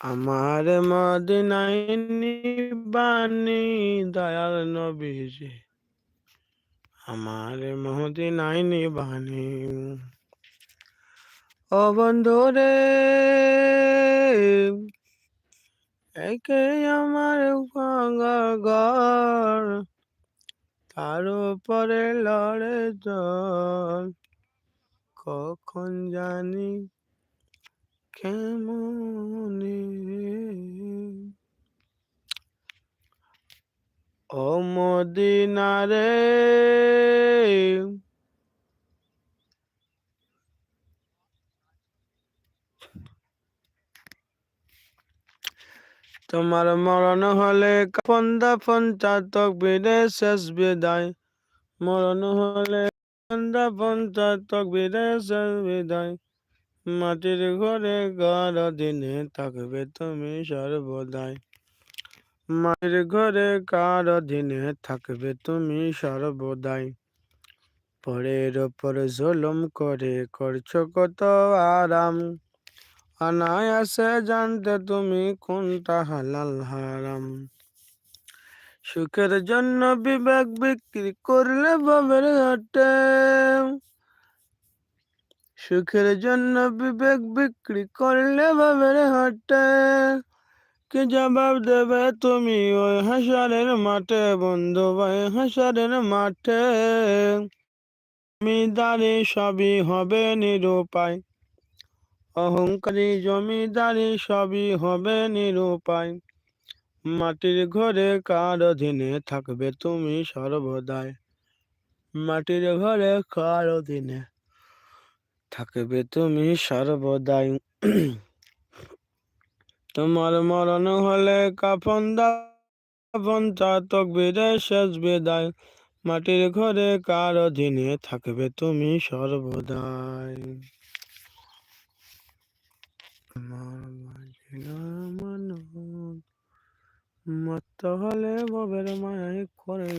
আমার মদিনায় নিবানি দয়াল নবীজি। আমার মদিনায় নিবানি। ও বন্ধু রে, একে আমার ঘর তার উপরে লড়ে জল, কখন জানি কেমন? ও মদিনারে, তোমার মরণ হলে ফন্দা পঞ্চাতক বিদে শেষ বিদায়। মরণ হলে ফন্দা পঞ্চাতক বিদে শেষ বিদায়। মাটির ঘরে ঘর দিনে থাকবে তুমি সর্বদাই। মাটির ঘরে কার দিনে থাকবে তুমি সর্বদাই। পরের ওপর জুলুম করে করছ কত আরাম। অনায়াসে জানতে তুমি কোনটা হালাল হারাম। সুখের জন্য বিবেক বিক্রি করলে বাবের হাটে সুখের জন্য বিবেক বিক্রি করলে বাবের হাটে। কি জবাব দেবে তুমি ওই হাসারের মাঠে? বন্ধু ভাই হাসারের মাঠে। জমিদারি সবই হবে নিরুপায়। অহংকারী জমিদারি সবই হবে নিরুপায়। মাটির ঘরে কার অধীনে থাকবে তুমি সর্বদাই? মাটির ঘরে কার অধীনে থাকবে তুমি সর্বদাই। তোমার মরণ হলে কাফন পঞ্চাতক বিদায়, শেষ বিদায়। মাটির ঘরে কার অধীনে থাকবে তুমি সর্বদাই? মত হলে ববের মায় করে